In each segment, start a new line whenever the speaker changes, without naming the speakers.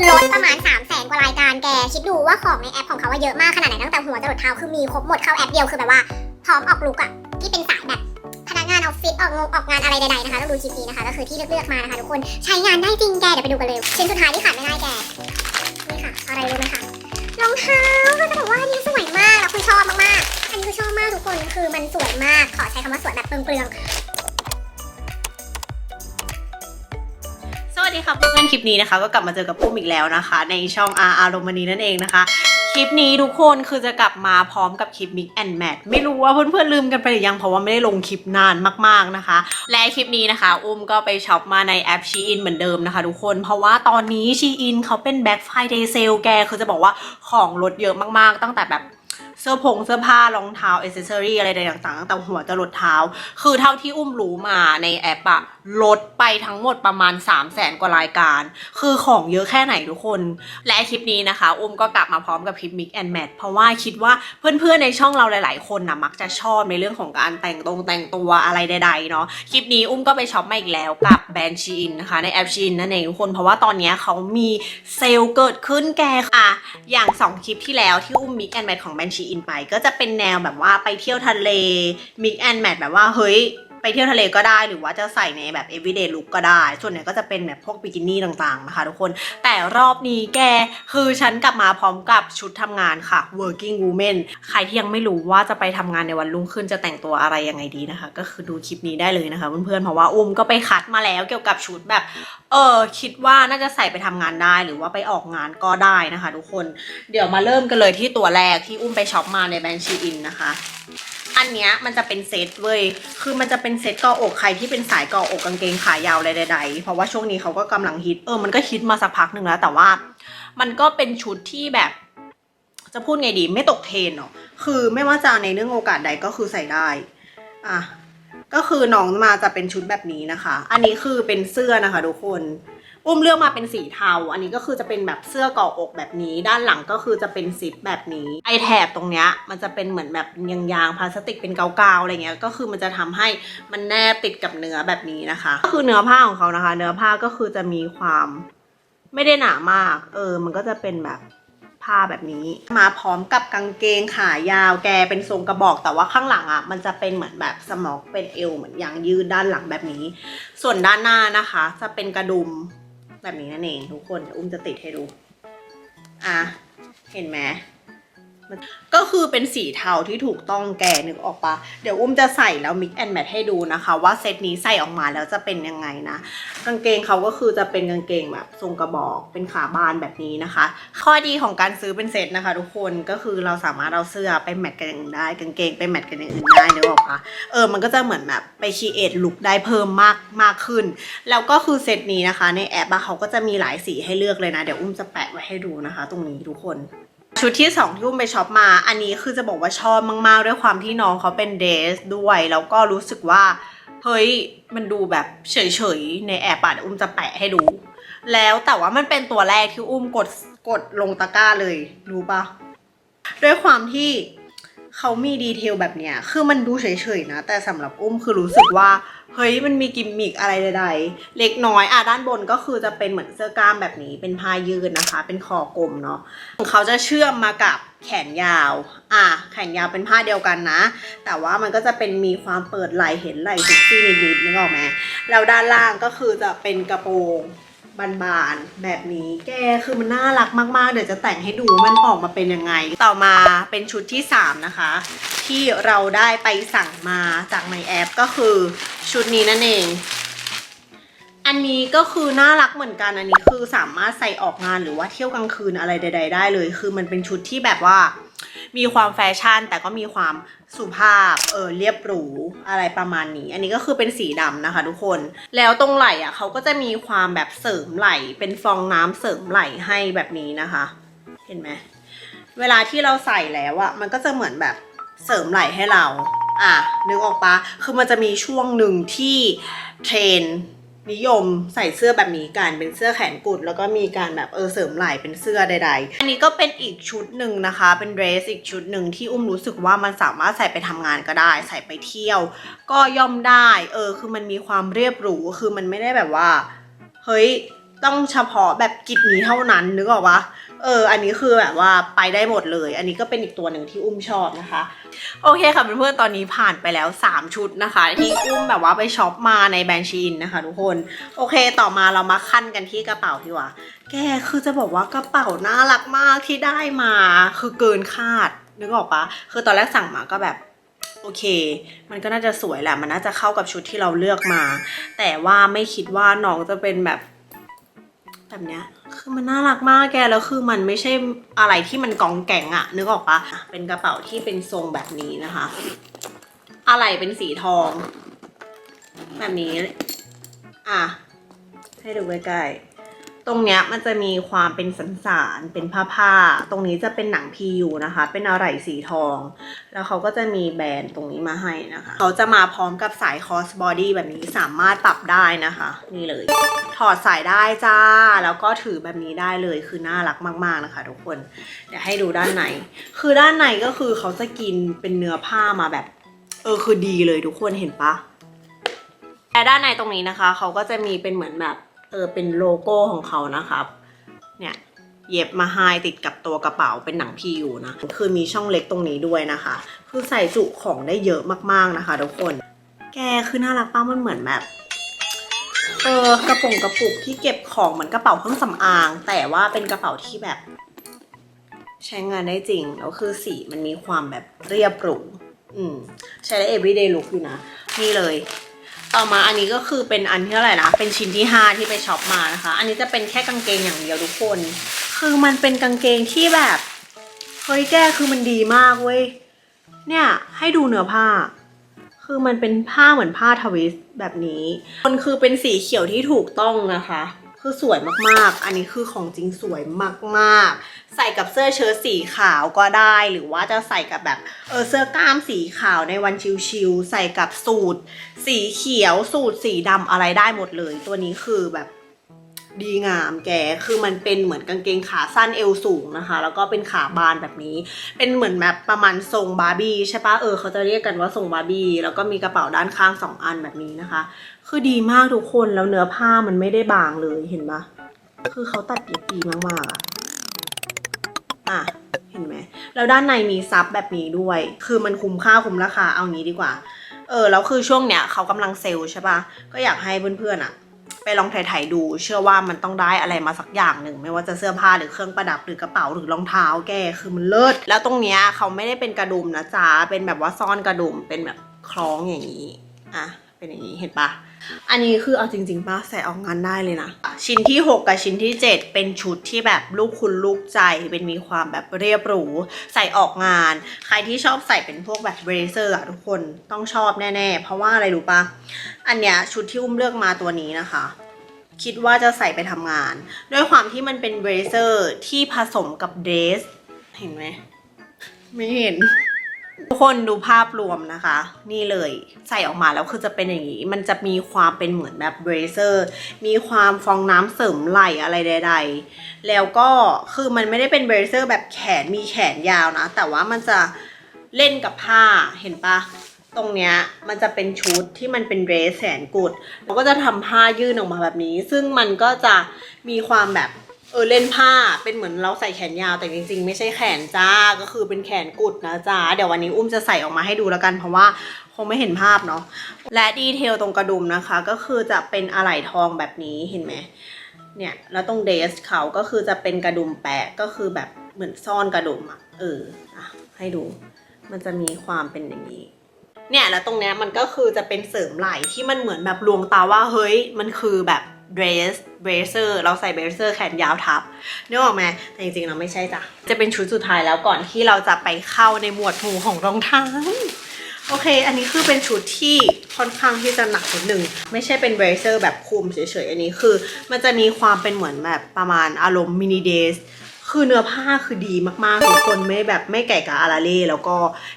คือลดประมาณ3 0 0แสนกว่ารายการแก คิดดูว่าของในแอปของเขาว่าเยอะมากขนาดไหนตั้งแต่หัวจรดเท้าคือมีครบหมดเข้าแอปเดียวคือแบบว่าพร้อมออกลุกอะที่เป็นสายแบบพนักงานออฟฟิศออกงงออกงานอะไรใดๆนะคะต้องดูคลิปนี้นะคะก็คือที่เลือกๆมานะคะทุกคนใช้งานได้จริงแกเดี๋ยวไปดูกันเลยชิ้นสุดท้ายที่ขาดไม่ได้แกนี่ค่ะอะไรรู้ไหมคะรองเท้าก็จะบอกว่าอันนี้สวยมากแล้วคือชอบมากๆอันนี้คือชอบมากทุกคนคือมันสวยมากขอใช้คำว่าสวยแบบเปลืองๆ
สวัสดีค่ะเพื่อนคลิปนี้นะคะ ก็กลับมาเจอกับปุ้มอีกแล้วนะคะ ในช่อง R อารมณีนั่นเองนะคะ คลิปนี้ทุกคนคือจะกลับมาพร้อมกับคลิป Mix and Match ไม่รู้ว่าเพื่อนๆลืมกันไปหรือยังเพราะว่าไม่ได้ลงคลิปนานมากๆนะคะ และคลิปนี้นะคะ อุ้มก็ไปช็อปมาในแอป Shein เหมือนเดิมนะคะ ทุกคนเพราะว่าตอนนี้ Shein เขาเป็น Black Friday Sale แกคือจะบอกว่าของลดเยอะมากๆ ตั้งแต่แบบ เสื้อผงเสื้อผ้ารองเท้าเอเซอรี่อะไรใดต่างๆตั้งแต่หัวจะลดเท้า คือเท่าที่อุ้มรู้มาในแอปอะลดไปทั้งหมดประมาณ 3 0 0แสนกว่ารายการ คือของเยอะแค่ไหนทุกคน และคลิปนี้นะคะ อุ้มก็กลับมาพร้อมกับคลิป Mix and Match เพราะว่าคิดว่าเพื่อนๆในช่องเราหลาย ๆ คนนะมักจะชอบในเรื่องของการแต่งตรงแต่งตัวอะไรใดๆเนาะคลิปนี้อุ้มก็ไปช็อปมาอีกแล้วกับแบรนด์ชีนนะคะในแอปชีนนั่นเองทุกคนเพราะว่าตอนนี้เขามีเซลล์เกิดขึ้นแกค่ะ อย่าง 2 คลิปที่แล้วที่อุ้ม Mix and Match ของแบรนด์ชีนไป ก็จะเป็นแนวแบบว่าไปเที่ยวทะเลมิกแอนแมทแบบว่าเฮ้ย ไปเที่ยวทะเลก็ได้หรือว่าจะใส่ในแบบ everyday look ก็ได้ ส่วนใหญ่ก็จะเป็นแบบพวกบิกินี่ต่างๆนะคะทุกคน แต่รอบนี้แกคือฉันกลับมาพร้อมกับชุดทำงานค่ะ working woman ใครที่ยังไม่รู้ว่าจะไปทำงานในวันรุ่งขึ้นจะแต่งตัวอะไรยังไงดีนะคะ ก็คือดูคลิปนี้ได้เลยนะคะเพื่อนๆ เพราะว่าอุ้มก็ไปคัดมาแล้วเกี่ยวกับชุดแบบ เออคิดว่าน่าจะใส่ไปทำงานได้หรือว่าไปออกงานก็ได้นะคะ ทุกคน เดี๋ยวมาเริ่มกันเลยที่ตัวแรกที่อุ้มไปช็อปมาในแบรนด์ชีอินนะคะ อันเนี้ยมันจะเป็นเซตเว้ย คือมันจะเป็นเซตกาะอกใครที่เป็นสายกาะอกกางเกงขายาวอะไรใดๆเพราะว่าช่วงนี้เขาก็กำลังฮิต เออ มันก็ฮิตมาสักพักหนึ่งแล้ว แต่ว่า มันก็เป็นชุดที่แบบ จะพูดไงดี ไม่ตกเทรนเนาะคือไม่ว่าจะในเรื่องโอกาสใดก็คือใส่ได้ อะ ก็คือน้องมาจะเป็นชุดแบบนี้นะคะ อันนี้คือเป็นเสื้อนะคะทุกคน อุ้มเลือกมาเป็นสีเทา อันนี้ก็คือจะเป็นแบบเสื้อกาะอกแบบนี้ ด้านหลังก็คือจะเป็นซิปแบบนี้ ไอแถบตรงเนี้ยมันจะเป็นเหมือนแบบยางๆพลาสติกเป็นกาวๆอะไรเงี้ย ก็คือมันจะทำให้มันแนบติดกับเนื้อแบบนี้นะคะ ก็คือเนื้อผ้าของเขานะคะ เนื้อผ้าก็คือจะมีความไม่ได้หนามาก เออ มันก็จะเป็นแบบผ้าแบบนี้ มาพร้อมกับกางเกงขายาวแกเป็นทรงกระบอก แต่ว่าข้างหลังอะมันจะเป็นเหมือนแบบสมอกเป็นเอวเหมือนยางยืดด้านหลังแบบนี้ ส่วนด้านหน้านะคะ จะเป็นกระดุม แบบนี้นั่นเองทุกคนเดี๋ยวอุ้มจะติดให้ดู อะ เห็นไหม ก็คือเป็นสีเทาที่ถูกต้องแกนึกออกปะเดี๋ยวอุ้มจะใส่แล้วมิกแอนแมทให้ดูนะคะ ว่าเซตนี้ใส่ออกมาแล้วจะเป็นยังไงนะ กางเกงเขาก็คือจะเป็นกางเกงแบบทรงกระบอกเป็นขาบานแบบนี้นะคะ ข้อดีของการซื้อเป็นเซตนะคะ ทุกคนก็คือเราสามารถเอาเสื้อไปแมทกันอย่างอื่นได้ กางเกงไปแมทกันอย่างอื่นได้นึกออกปะเออมันก็จะเหมือนแบบไปคีเอทลุคได้เพิ่มมากมากขึ้น แล้วก็คือเซตนี้นะคะ ในแอปอะเขาก็จะมีหลายสีให้เลือกเลยนะเดี๋ยวอุ้มจะแปะไว้ให้ดูนะคะ ตรงนี้ทุกคน ชุดที่สองที่อุ้มไปช็อปมา อันนี้คือจะบอกว่าชอบมากๆ ด้วยความที่น้องเขาเป็นเดสด้วย แล้วก็รู้สึกว่า เฮ้ย มันดูแบบเฉยๆ ในแอปอะเดี๋ยวอุ้มจะแปะให้ดู แล้วแต่ว่ามันเป็นตัวแรกที่อุ้มกดกดลงตะกร้าเลย รู้ปะด้วยความที่ เขามีดีเทลแบบเนี้ย คือมันดูเฉยๆนะ แต่สำหรับอุ้มคือรู้สึกว่า เฮ้ย มันมีกิมมิกอะไรใดๆ เล็กน้อยอะด้านบนก็คือจะเป็นเหมือนเสื้อกล้ามแบบนี้ เป็นผ้ายืดนะคะ เป็นคอกลมเนาะ เขาจะเชื่อมมากับแขนยาว อะ แขนยาวเป็นผ้าเดียวกันนะ แต่ว่ามันก็จะเป็นมีความเปิดไหล่เห็นไหล่ซ็กซี่นิดๆนึกออกไหมแล้วด้านล่างก็คือจะเป็นกระโปรง บานๆแบบนี้แกคือมันน่ารักมากๆ เดี๋ยวจะแต่งให้ดูมันออกมาเป็นยังไง ต่อมาเป็นชุดที่ 3 นะคะ ที่เราได้ไปสั่งมาจากในแอปก็คือชุดนี้นั่นเอง อันนี้ก็คือน่ารักเหมือนกันอันนี้คือสามารถใส่ออกงานหรือว่าเที่ยวกลางคืนอะไรใด ๆ ได้เลย คือมันเป็นชุดที่แบบว่า มีความแฟชั่น แต่ก็มีความสุภาพ เออเรียบหรูอะไรประมาณนี้ อันนี้ก็คือเป็นสีดำนะคะทุกคน แล้วตรงไหล่อะเขาก็จะมีความแบบเสริมไหล่เป็นฟองน้ำเสริมไหล่ให้แบบนี้นะคะ เห็นไหมเวลาที่เราใส่แล้วอะมันก็จะเหมือนแบบเสริมไหล่ให้เรา อะนึกออกปะคือมันจะมีช่วงหนึ่งที่เทรน นิยมใส่เสื้อแบบนี้กันเป็นเสื้อแขนกุด แล้วก็มีการแบบเออเสริมไหล่เป็นเสื้อใด ๆ อันนี้ก็เป็นอีกชุดหนึ่งนะคะ เป็นเดรสอีกชุดหนึ่งที่อุ้มรู้สึกว่ามันสามารถใส่ไปทำงานก็ได้ ใส่ไปเที่ยว ก็ย่อมได้เออคือมันมีความเรียบหรูคือมันไม่ได้แบบว่า เฮ้ยต้องเฉพาะแบบกิจนี้เท่านั้นนึกออกปะ เออ อันนี้คือแบบว่าไปได้หมดเลย อันนี้ก็เป็นอีกตัวหนึ่งที่อุ้มชอบนะคะ โอเคค่ะเพื่อนๆ ตอนนี้ผ่านไปแล้ว 3 ชุดนะคะ ที่อุ้มแบบว่าไปช็อปมาในแบรนด์ชีนนะคะ ทุกคน โอเค ต่อมาเรามาขั้นกันที่กระเป๋าดีกว่าแกคือจะบอกว่ากระเป๋าน่ารักมากที่ได้มาคือเกินคาดนึกออกปะคือตอนแรกสั่งมาก็แบบโอเค มันก็น่าจะสวยแหละ มันน่าจะเข้ากับชุดที่เราเลือกมา แต่ว่าไม่คิดว่าน้องจะเป็นแบบ แบบเนี้ย คือมันน่ารักมากแกแล้วคือมันไม่ใช่อะไรที่มันกองแกงอะนึกออกปะเป็นกระเป๋าที่เป็นทรงแบบนี้นะคะ อะไรเป็นสีทอง แบบนี้ อะ ให้ดูใกล้ๆ รงเนี้ยมันจะมีความเป็นสันสานเป็นผ้าผ้า ตรงนี้จะเป็นหนังพียูนะคะ เป็นอะไรสีทอง แล้วเขาก็จะมีแบรนด์ตรงนี้มาให้นะคะ เขาจะมาพร้อมกับสายคอสบอดี้แบบนี้สามารถปรับได้นะคะ นี่เลย ถอดสายได้จ้า แล้วก็ถือแบบนี้ได้เลยคือน่ารักมาก ๆนะคะ ทุกคน เดี๋ยวให้ดูด้านใน คือด้านในก็คือเขาจะกินเป็นเนื้อผ้ามาแบบ เออคือดีเลยทุกคนเห็นปะแต่ด้านในตรงนี้นะคะ เขาก็จะมีเป็นเหมือนแบบ เออเป็นโลโก้ของเขานะครับ เนี่ยเย็บมาให้ติดกับตัวกระเป๋าเป็นหนังพีอยู่นะ คือมีช่องเล็กตรงนี้ด้วยนะคะ คือใส่จุของได้เยอะมากๆนะคะทุกคน แกคือน่ารักป้ามันเหมือนแบบเออกระป๋องกระปุกที่เก็บของเหมือนกระเป๋าเครื่องสำอาง แต่ว่าเป็นกระเป๋าที่แบบ ใช้งานได้จริงแล้วคือสีมันมีความแบบเรียบหรูอืมใช้ได้ everyday look อยู่นะ นี่เลย ต่อมาอันนี้ก็คือเป็นอันที่เท่าไหร่นะ เป็นชิ้นที่ 5 ที่ไปช็อปมานะคะ อันนี้จะเป็นแค่กางเกงอย่างเดียวทุกคน คือมันเป็นกางเกงที่แบบ เฮ้ยแกคือมันดีมากเว้ย เนี่ยให้ดูเนื้อผ้า คือมันเป็นผ้าเหมือนผ้าทวิสต์แบบนี้ มันคือเป็นสีเขียวที่ถูกต้องนะคะ คือสวยมากๆ อันนี้คือของจริงสวยมากๆ ใส่กับเสื้อเชิ้ตสีขาวก็ได้ หรือว่าจะใส่กับแบบเออเสื้อกล้ามสีขาวในวันชิลๆใส่กับสูทสีเขียวสูทสีดำอะไรได้หมดเลย ตัวนี้คือแบบ ดีงามแกคือมันเป็นเหมือนกางเกงขาสั้นเอวสูงนะคะ แล้วก็เป็นขาบานแบบนี้ เป็นเหมือนแบบประมาณทรงบาร์บี้ใช่ปะเออเขาจะเรียกกันว่าทรงบาร์บี้แล้วก็มีกระเป๋าด้านข้างสองอันแบบนี้นะคะ คือดีมากทุกคนแล้วเนื้อผ้ามันไม่ได้บางเลยเห็นปะคือเขาตัดเย็บดีมากๆอะอะเห็นไหมแล้วด้านในมีซับแบบนี้ด้วย คือมันคุ้มค่าคุ้มราคาเอางี้ดีกว่า เออแล้วคือช่วงเนี้ยเขากำลังเซลใช่ปะก็อยากให้เพื่อนๆอะ ไปลองถ่ายๆดู เชื่อว่ามันต้องได้อะไรมาสักอย่างหนึ่ง ไม่ว่าจะเสื้อผ้าหรือเครื่องประดับหรือกระเป๋าหรือรองเท้าแกคือมันเลิศแล้วตรงเนี้ยเขาไม่ได้เป็นกระดุมนะจ๊ะเป็นแบบว่าซ่อนกระดุมเป็นแบบคล้องอย่างนี้อะเป็นอย่างนี้เห็นปะอันนี้คือเอาจริงๆป้าใส่ออกงานได้เลยนะ ชิ้นที่ 6 กับชิ้นที่ 7 เป็นชุดที่แบบลูกคุณลูกใจ เป็นมีความแบบเรียบหรู ใส่ออกงาน ใครที่ชอบใส่เป็นพวกแบบเบรเซอร์อะทุกคนต้องชอบแน่ๆ เพราะว่าอะไรรู้ปะ อันเนี้ยชุดที่อุ้มเลือกมาตัวนี้นะคะ คิดว่าจะใส่ไปทำงาน ด้วยความที่มันเป็นเบรเซอร์ที่ผสมกับเดรส เห็นไหม ไม่เห็น ทุกคนดูภาพรวมนะคะ นี่เลยใส่ออกมาแล้วคือจะเป็นอย่างนี้ มันจะมีความเป็นเหมือนแบบเบรเซอร์ มีความฟองน้ำเสริมไหลอะไรใด ๆ แล้วก็คือมันไม่ได้เป็นเบรเซอร์แบบแขนมีแขนยาวนะ แต่ว่ามันจะเล่นกับผ้าเห็นปะ ตรงเนี้ยมันจะเป็นชุดที่มันเป็นเดรสแสนกุดมันก็จะทำผ้ายื่นออกมาแบบนี้ ซึ่งมันก็จะมีความแบบเออเล่นผ้าเป็นเหมือนเราใส่แขนยาวแต่จริงๆ ไม่ใช่แขนจ้าก็คือเป็นแขนกุดนะจ้าเดี๋ยววันนี้อุ้มจะใส่ออกมาให้ดูแล้วกันเพราะว่าคงไม่เห็นภาพเนาะและดีเทลตรงกระดุมนะคะ ก็คือจะเป็นอะไหล่ทองแบบนี้เห็นไหมเนี่ยแล้วตรงเดสเขาก็คือจะเป็นกระดุมแปะก็คือแบบเหมือนซ่อนกระดุมอะเอออะให้ดู มันจะมีความเป็นอย่างนี้ เนี่ยแล้วตรงเนี้ยมันก็คือจะเป็นเสริมไหล่ที่มันเหมือนแบบลวงตาว่าเฮ้ยมันคือแบบเดรสเบรเซอร์เราใส่เบรเซอร์แขนยาวทับนึกออกไหมแต่จริงๆเราไม่ใช่จ้ะจะเป็นชุดสุดท้ายแล้วก่อนที่เราจะไปเข้าในหมวดหมู่ของรองเท้าโอเค อันนี้คือเป็นชุดที่ค่อนข้างที่จะหนักนิดหนึ่งไม่ใช่เป็นเบรเซอร์แบบคลุมเฉยๆ อันนี้คือ มันจะมีความเป็นเหมือนแบบประมาณอารมณ์มินิเดส คือเนื้อผ้าคือดีมากๆทุกคนไม่แบบไม่ไก่กาอาราเล่แล้วก็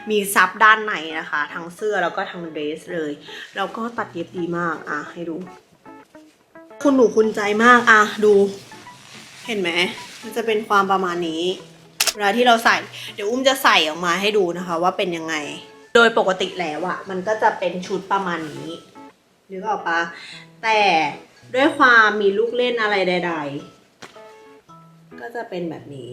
มีซับด้านในนะคะ ทั้งเสื้อแล้วก็ทั้งเดรสเลย แล้วก็ตัดเย็บดีมากอะให้ดู คุณหนูคุณใจมากอะดู เห็นไหมมันจะเป็นความประมาณนี้เวลาที่เราใส่ เดี๋ยวอุ้มจะใส่ออกมาให้ดูนะคะ ว่าเป็นยังไง โดยปกติแล้วอะมันก็จะเป็นชุดประมาณนี้นึกออกปะแต่ด้วยความมีลูกเล่นอะไรใด ๆ ก็จะเป็นแบบนี้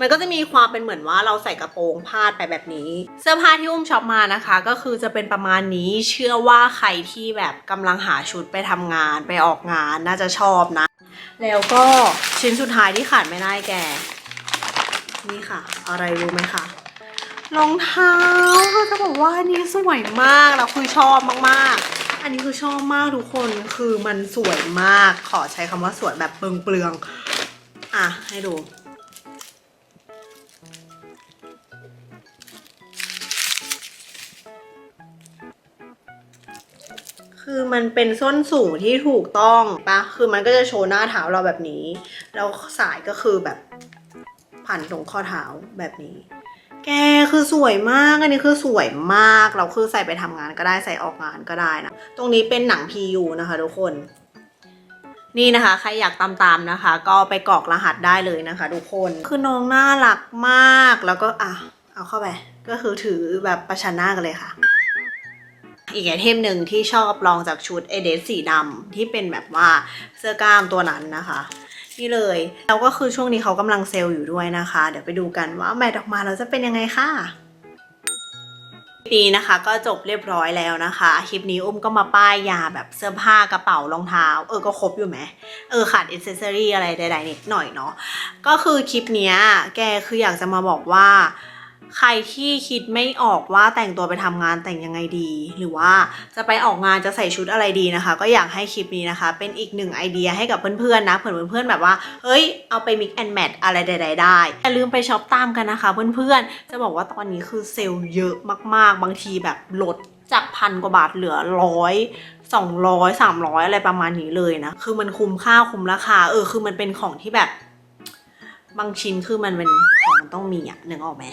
มันก็จะมีความเป็นเหมือนว่าเราใส่กระโปรงพาดไปแบบนี้ เสื้อผ้าที่อุ้มช็อปมานะคะ ก็คือจะเป็นประมาณนี้เชื่อว่าใครที่แบบกำลังหาชุดไปทำงานไปออกงานน่าจะชอบนะ แล้วก็ชิ้นสุดท้ายที่ขาดไม่ได้แก นี่ค่ะ อะไรรู้ไหมคะรองเท้าจะบอกว่าอันนี้สวยมากแล้วคือชอบมากๆ อันนี้คือชอบมากทุกคนคือมันสวยมากขอใช้คำว่าสวยแบบเปลืองๆ อะ ให้ดู คือมันเป็นส้นสูงที่ถูกต้องปะคือมันก็จะโชว์หน้าเท้าเราแบบนี้ แล้วสายก็คือแบบผ่านตรงข้อเท้าแบบนี้ แกคือสวยมาก อันนี้คือสวยมาก เราคือใส่ไปทำงานก็ได้ใส่ออกงานก็ได้นะ ตรงนี้เป็นหนัง PU นะคะทุกคน นี่นะคะ ใครอยากตามๆนะคะ ก็ไปกรอกรหัสได้เลยนะคะทุกคน คือน้องน่ารักมาก แล้วก็อะเอาเข้าไป ก็คือถือแบบประชันหน้ากันเลยค่ะ อีกไอเทมหนึ่งที่ชอบลองจากชุดเอเดสสีดำที่เป็นแบบว่าเสื้อกล้ามตัวนั้นนะคะนี่เลยแล้วก็คือช่วงนี้เขากำลังเซลล์อยู่ด้วยนะคะ เดี๋ยวไปดูกันว่าแมทออกมาแล้วจะเป็นยังไงค่ะ คลิปนี้นะคะก็จบเรียบร้อยแล้วนะคะ คลิปนี้อุ้มก็มาป้ายยาแบบเสื้อผ้ากระเป๋ารองเท้า เออก็ครบอยู่ไหมเออขาดอิสเซอรี่อะไรใดๆนิดหน่อยเนาะก็คือคลิปเนี้ยแกคืออยากจะมาบอกว่า ใครที่คิดไม่ออกว่าแต่งตัวไปทำงานแต่งยังไงดี หรือว่าจะไปออกงานจะใส่ชุดอะไรดีนะคะ ก็อยากให้คลิปนี้นะคะ เป็นอีกหนึ่งไอเดียให้กับเพื่อนๆนะเผื่อเพื่อนๆแบบว่าเฮ้ยเอาไป mix and match อะไรใดๆได้อย่าลืมไปช็อปตามกันนะคะ เพื่อนๆ จะบอกว่าตอนนี้คือเซลล์เยอะมากๆ บางทีแบบลดจากพันกว่าบาทเหลือร้อยสองร้อยสามร้อยอะไรประมาณนี้เลยนะ คือมันคุ้มค่าคุ้มราคา เออ คือมันเป็นของที่แบบ บางชิ้นคือมันเป็นของต้องมีอะนึกออกไหม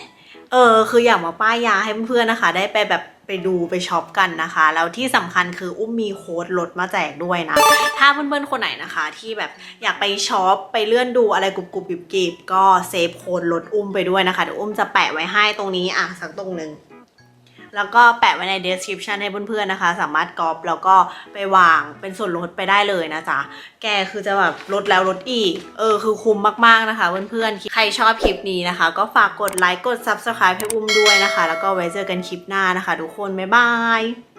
เออคืออยากมาป้ายยาให้เพื่อนๆนะคะ ได้ไปแบบไปดูไปช็อปกันนะคะ แล้วที่สำคัญคืออุ้มมีโค้ดลดมาแจกด้วยนะ ถ้าเพื่อนๆคนไหนนะคะ ที่แบบอยากไปช็อปไปเลื่อนดูอะไรกรุบๆกิบๆก็เซฟโค้ดลดอุ้มไปด้วยนะคะเดี๋ยวอุ้มจะแปะไว้ให้ตรงนี้อะสักตรงหนึ่ง แล้วก็แปะไว้ใน description ให้เพื่อนๆนะคะ สามารถกรอปแล้วก็ไปวางเป็นส่วนลดไปได้เลยนะจ๊ะ แกคือจะแบบลดแล้วลดอีก เออคือคุ้มมากๆนะคะเพื่อนๆ ใครชอบคลิปนี้นะคะ ก็ฝากกดไลค์กด subscribe ให้อุ้มด้วยนะคะ แล้วก็ไว้เจอกันคลิปหน้านะคะ ทุกคน บ๊ายบาย